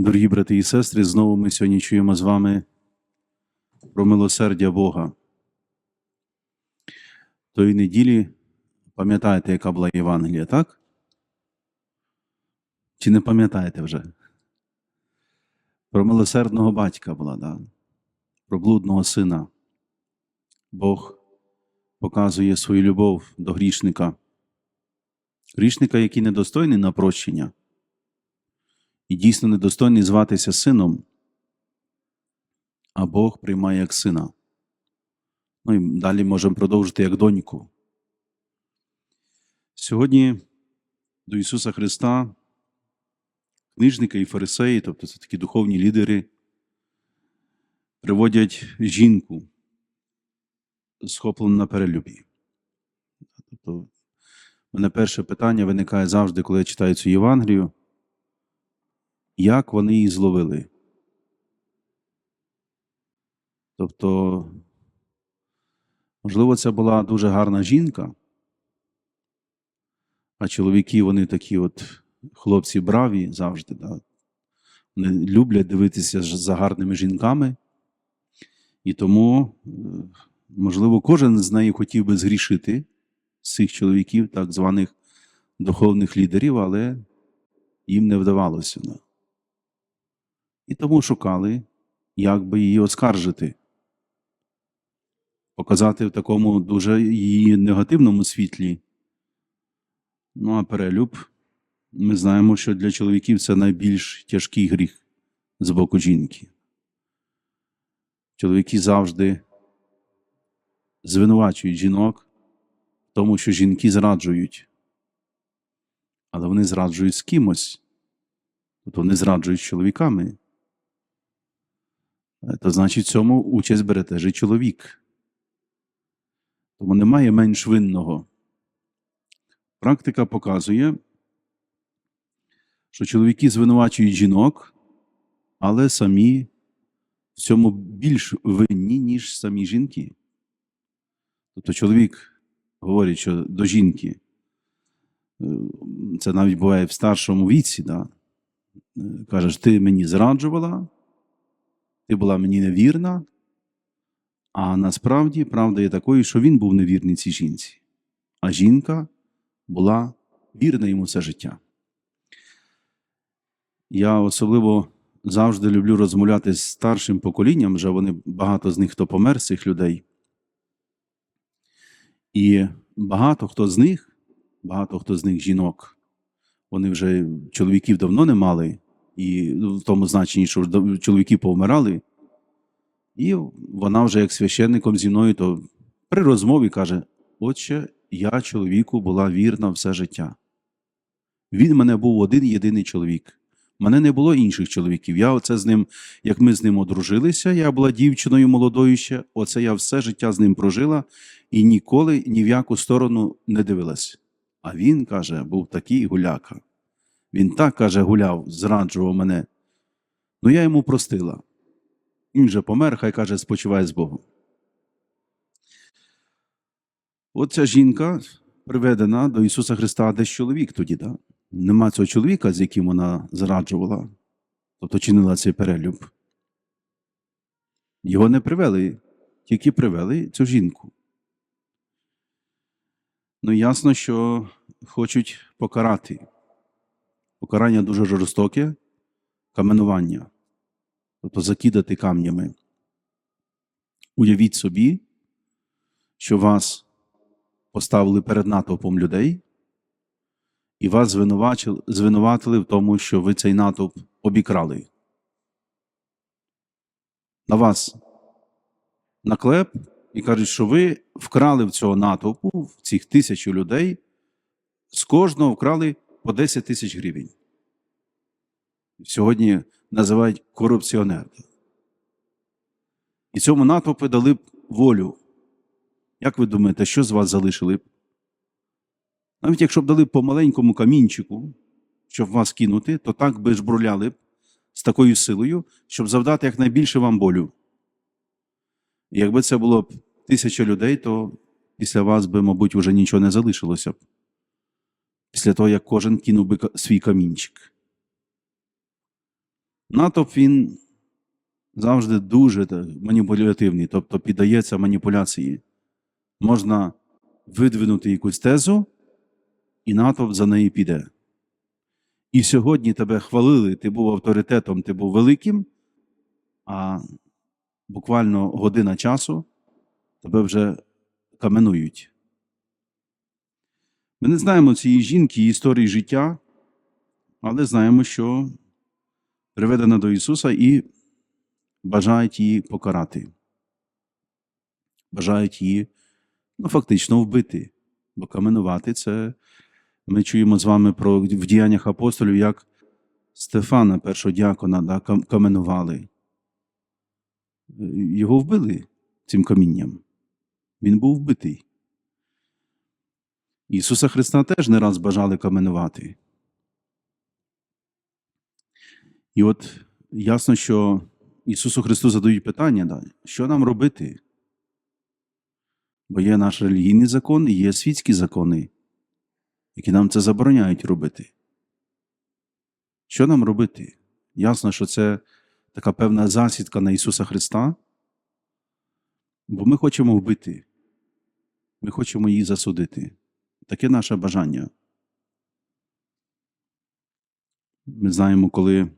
Дорогі брати і сестри, знову ми сьогодні чуємо з вами про милосердя Бога. Тої неділі пам'ятаєте, яка була Євангелія, так? Чи не пам'ятаєте вже? Про милосердного батька була, да? про блудного сина. Бог показує свою любов до грішника. Грішника, який недостойний на прощення і дійсно недостойний зватися сином, а Бог приймає як сина. Ну і далі можемо продовжити як доньку. Сьогодні до Ісуса Христа книжники і фарисеї, тобто це такі духовні лідери, приводять жінку, схоплену на перелюбі. Тобто, мене перше питання виникає завжди, коли я читаю цю Євангелію як вони її зловили. Тобто, можливо, це була дуже гарна жінка, а чоловіки вони такі от хлопці браві завжди. Да? Вони люблять дивитися за гарними жінками. І тому, е, можливо, кожен з неї хотів би згрішити з цих чоловіків, так званих духовних лідерів, але їм не вдавалося. І тому шукали, як би її оскаржити, показати в такому дуже її негативному світлі. Ну, а перелюб, ми знаємо, що для чоловіків це найбільш тяжкий гріх з боку жінки. Чоловіки завжди звинувачують жінок в тому, що жінки зраджують, але вони зраджують з кимось, тобто вони зраджують з чоловіками то значить в цьому участь бере теж і чоловік. Тому немає менш винного. Практика показує, що чоловіки звинувачують жінок, але самі в цьому більш винні, ніж самі жінки. Тобто чоловік говорить, що до жінки, е, це навіть буває в старшому віці, да? Е, каже, ти мені зраджувала, ти була мені невірна, а насправді правда є такою, що він був невірний цій жінці, а жінка була вірна йому все життя. Я особливо завжди люблю розмовляти з старшим поколінням, вже вони багато з них хто помер, з цих людей. І багато хто з них, багато хто з них жінок, вони вже чоловіків давно не мали, і в тому значенні, що чоловіки повмирали, і вона вже як священником зі мною, то при розмові каже: Отче, я чоловіку була вірна все життя. Він мене був один єдиний чоловік. Мене не було інших чоловіків. Я оце з ним, як ми з ним одружилися, я була дівчиною молодою ще, оце я все життя з ним прожила і ніколи ні в яку сторону не дивилась. А він, каже, був такий гуляка. Він так, каже, гуляв, зраджував мене. Ну я йому простила. Він вже помер, хай каже, спочиває з Богом. Оця жінка приведена до Ісуса Христа десь чоловік тоді, да? нема цього чоловіка, з яким вона зраджувала, тобто чинила цей перелюб. Його не привели, тільки привели цю жінку. Ну, ясно, що хочуть покарати. Покарання дуже жорстоке, каменування, тобто закидати камнями. Уявіть собі, що вас поставили перед натовпом людей, і вас звинуватили, в тому, що ви цей натовп обікрали. На вас наклеп і кажуть, що ви вкрали в цього натовпу, в цих тисячу людей, з кожного вкрали по 10 тисяч гривень. Сьогодні називають корупціонер. І цьому натовпу дали б волю. Як ви думаєте, що з вас залишили б? Навіть якщо б дали по маленькому камінчику, щоб вас кинути, то так би жбруляли б з такою силою, щоб завдати якнайбільше вам болю. І якби це було б тисяча людей, то після вас би, мабуть, вже нічого не залишилося б. Після того, як кожен кинув би свій камінчик. Натовп він завжди дуже маніпулятивний, тобто піддається маніпуляції. Можна видвинути якусь тезу, і натовп за неї піде. І сьогодні тебе хвалили, ти був авторитетом, ти був великим, а буквально година часу тебе вже каменують. Ми не знаємо цієї жінки, історії життя, але знаємо, що приведена до Ісуса і бажають її покарати. Бажають її ну, фактично вбити. Бо каменувати це ми чуємо з вами про в діяннях апостолів, як Стефана, першого діакона, да, каменували. Його вбили цим камінням. Він був вбитий. Ісуса Христа теж не раз бажали каменувати. І от ясно, що Ісусу Христу задають питання, да, що нам робити? Бо є наш релігійний закон і є світські закони, які нам це забороняють робити. Що нам робити? Ясно, що це така певна засідка на Ісуса Христа, бо ми хочемо вбити, ми хочемо її засудити. Таке наше бажання. Ми знаємо, коли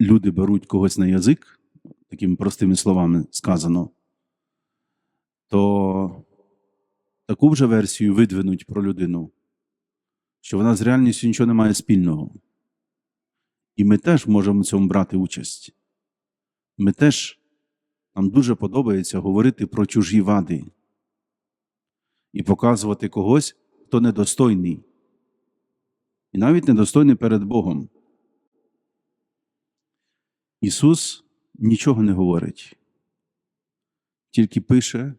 люди беруть когось на язик, такими простими словами сказано, то таку вже версію видвинуть про людину, що вона з реальністю нічого не має спільного. І ми теж можемо в цьому брати участь. Ми теж, нам дуже подобається говорити про чужі вади і показувати когось, хто недостойний. І навіть недостойний перед Богом. Ісус нічого не говорить, тільки пише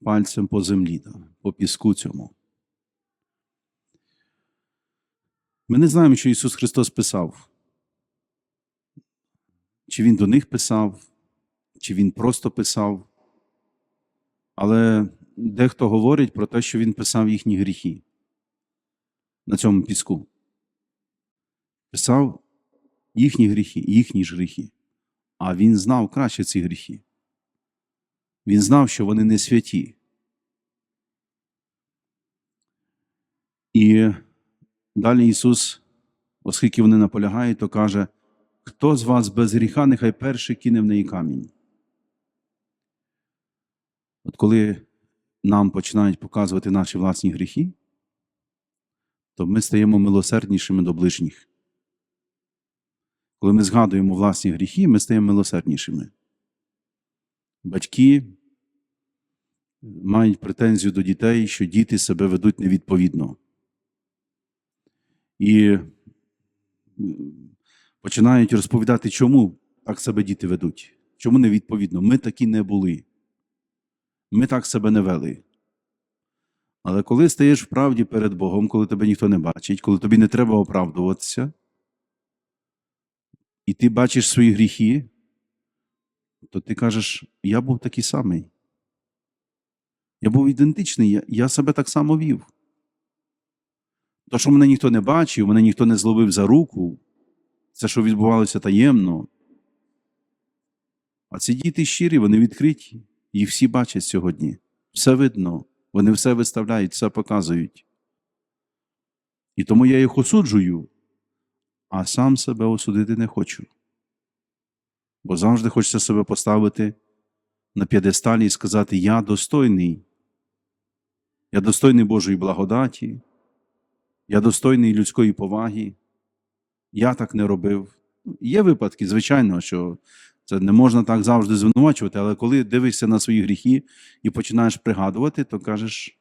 пальцем по землі, по піску цьому. Ми не знаємо, що Ісус Христос писав. Чи Він до них писав, чи Він просто писав. Але дехто говорить про те, що Він писав їхні гріхи на цьому піску. Писав їхні гріхи, їхні ж гріхи. А він знав краще ці гріхи. Він знав, що вони не святі. І далі Ісус, оскільки вони наполягають, то каже: хто з вас без гріха, нехай перший кине в неї камінь. От коли нам починають показувати наші власні гріхи, то ми стаємо милосерднішими до ближніх. Коли ми згадуємо власні гріхи, ми стаємо милосерднішими. Батьки мають претензію до дітей, що діти себе ведуть невідповідно. І починають розповідати, чому так себе діти ведуть, чому невідповідно. Ми такі не були. Ми так себе не вели. Але коли стаєш в правді перед Богом, коли тебе ніхто не бачить, коли тобі не треба оправдуватися, і ти бачиш свої гріхи, то ти кажеш, я був такий самий. Я був ідентичний, я, я себе так само вів. То, що мене ніхто не бачив, мене ніхто не зловив за руку, це, що відбувалося таємно. А ці діти щирі, вони відкриті, їх всі бачать сьогодні. Все видно, вони все виставляють, все показують. І тому я їх осуджую, а сам себе осудити не хочу. Бо завжди хочеться себе поставити на п'єдесталі і сказати: Я достойний. Я достойний Божої благодаті, я достойний людської поваги. Я так не робив. Є випадки, звичайно, що це не можна так завжди звинувачувати, але коли дивишся на свої гріхи і починаєш пригадувати, то кажеш,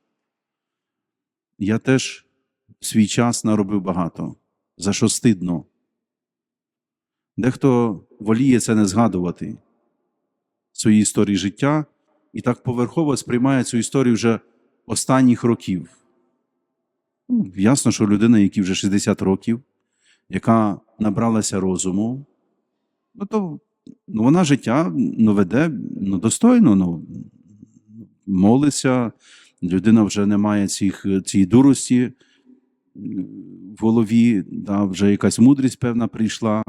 я теж свій час наробив багато, за що стидно. Дехто воліє це не згадувати свої історії життя і так поверхово сприймає цю історію вже останніх років. Ну, Ясно, що людина, якій вже 60 років, яка набралася розуму, ну то ну, вона життя ну, веде ну, достойно, ну, молиться, людина вже не має цих, цієї дурості в голові, да, вже якась мудрість певна прийшла.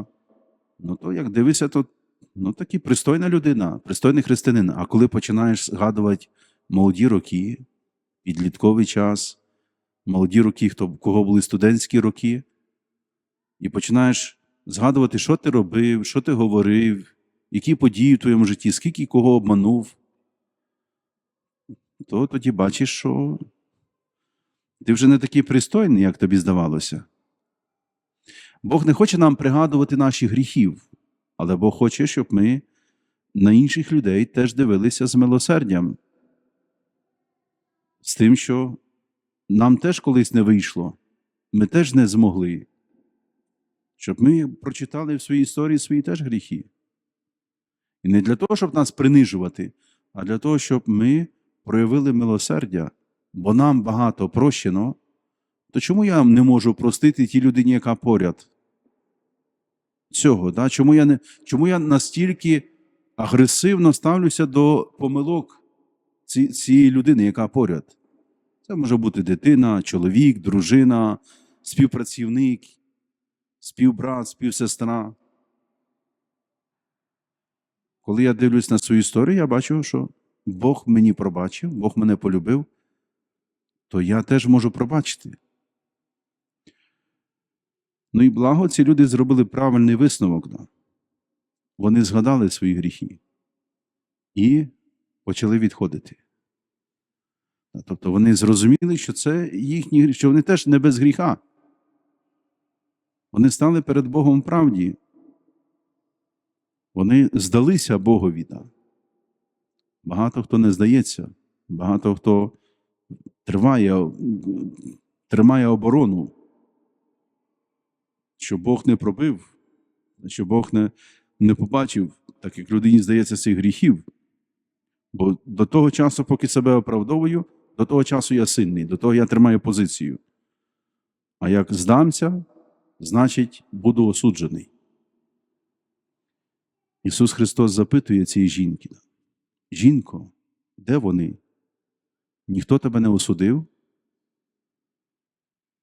Ну, то як дивишся, то ну, таки пристойна людина, пристойний християнин. А коли починаєш згадувати молоді роки, підлітковий час, молоді роки, хто, кого були студентські роки, і починаєш згадувати, що ти робив, що ти говорив, які події в твоєму житті, скільки кого обманув, то тоді бачиш, що ти вже не такий пристойний, як тобі здавалося. Бог не хоче нам пригадувати наші гріхів, але Бог хоче, щоб ми на інших людей теж дивилися з милосердям, з тим, що нам теж колись не вийшло, ми теж не змогли, щоб ми прочитали в своїй історії свої теж гріхи. І не для того, щоб нас принижувати, а для того, щоб ми проявили милосердя, бо нам багато прощено, то чому я не можу простити тій людині, яка поряд? Цього, да? чому, я не, чому я настільки агресивно ставлюся до помилок ці, цієї людини, яка поряд? Це може бути дитина, чоловік, дружина, співпрацівник, співбрат, співсестра. Коли я дивлюсь на свою історію, я бачу, що Бог мені пробачив, Бог мене полюбив, то я теж можу пробачити. Ну і благо, ці люди зробили правильний висновок. Да? Вони згадали свої гріхи і почали відходити. Тобто вони зрозуміли, що це їхні що вони теж не без гріха. Вони стали перед Богом правді. Вони здалися Богові. Багато хто не здається, багато хто триває, тримає оборону, що Бог не пробив, що Бог не, не побачив, так як людині здається цих гріхів. Бо до того часу, поки себе оправдовую, до того часу я сильний, до того я тримаю позицію. А як здамся, значить буду осуджений. Ісус Христос запитує цієї жінки: Жінко, де вони? Ніхто тебе не осудив?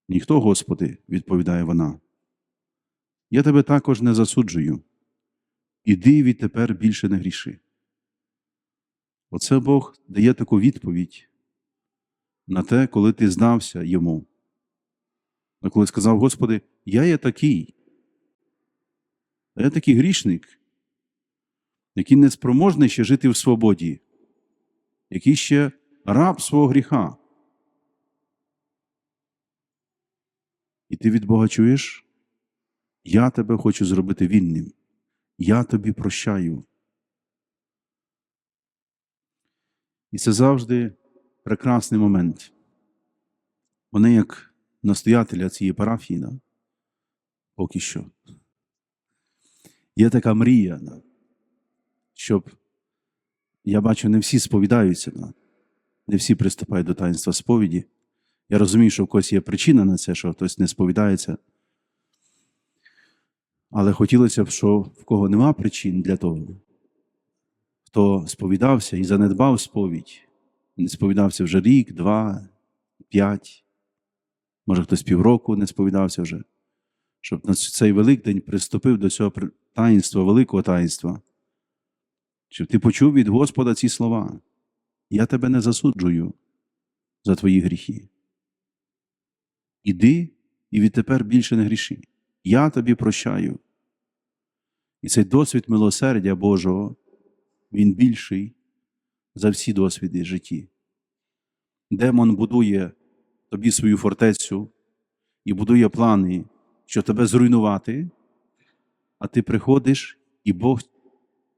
Ніхто, Господи, відповідає вона. Я тебе також не засуджую. Іди відтепер більше не гріши. Оце Бог дає таку відповідь на те, коли ти здався йому. А коли сказав, Господи, я є такий, я такий грішник, який не спроможний ще жити в свободі, який ще раб свого гріха. І ти від Бога чуєш? Я тебе хочу зробити вільним. Я тобі прощаю. І це завжди прекрасний момент. Вони, як настоятеля цієї парафії? Поки що. Є така мрія, щоб я бачу, не всі сповідаються, не всі приступають до таїнства сповіді. Я розумію, що в когось є причина на це, що хтось не сповідається. Але хотілося б, що в кого нема причин для того, хто сповідався і занедбав сповідь, не сповідався вже рік, два, п'ять, може хтось півроку не сповідався вже, щоб на цей Великдень приступив до цього таїнства, великого таїнства, щоб ти почув від Господа ці слова. Я тебе не засуджую за твої гріхи. Іди і відтепер більше не гріши. Я тобі прощаю. І цей досвід милосердя Божого, він більший за всі досвіди житті. Демон будує тобі свою фортецю і будує плани, що тебе зруйнувати, а ти приходиш, і Бог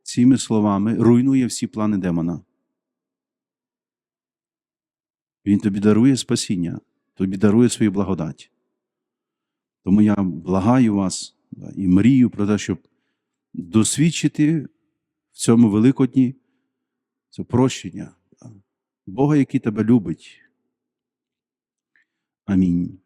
цими словами руйнує всі плани демона. Він тобі дарує спасіння, тобі дарує свою благодать. Тому я благаю вас і мрію про те, щоб досвідчити в цьому Великодні це прощення Бога, який тебе любить. Амінь.